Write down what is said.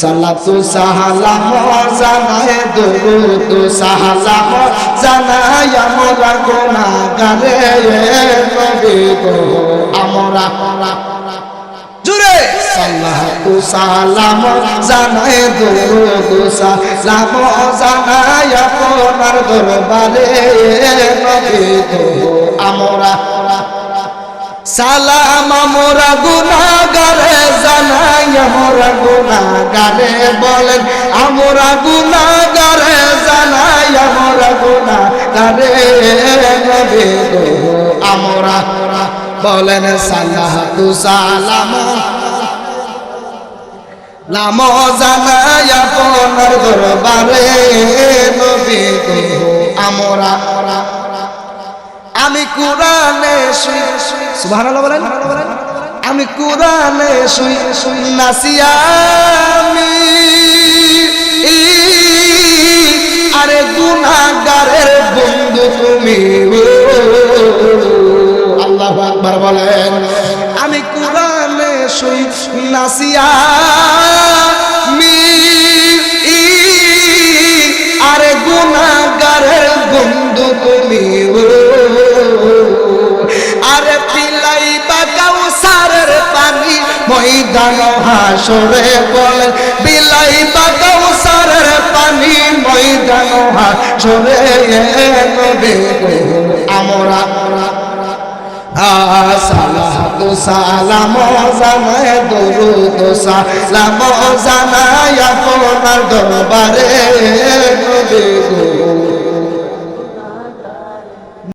সালাতু সাহালাম জানায় দুরুদ সাহালাম জানায় আমরা গুনাহগারে নবী গো। আমরা জুড়ে সালাতু সালাম জানায় দুরুদ সালাম জানায় আপনার দরবারে নবী গো। আমরা সালাম মোরা গুনাগারে জানাই মোরা গুনাগারে বলেন আমরা গুনাগারে জানাই আমরা গুনাগারে নবে আমরা বলেন সালাহ তু সালাম। নাম জানাই আপনার দরবারে নবে আমরা আমি কোরআনে শুই সুবহানাল্লাহ বলেন। আমি কোরআনে শুই নাসিয়ামি আরে গুনাহগারের বন্ধু তুমি আল্লাহু আকবার বলেন, আমি কোরআনে শুই নাসিয়ামি আরে গুনাহগারের বন্ধু তুমি আরে পিলাই বা কাউসারের পানি ময়দান হাসরে বলে, বিলাই বা কাউসারের পানি ময়দান হাসরে আমরা সালাতু সালাম জানায় দরবারে নবে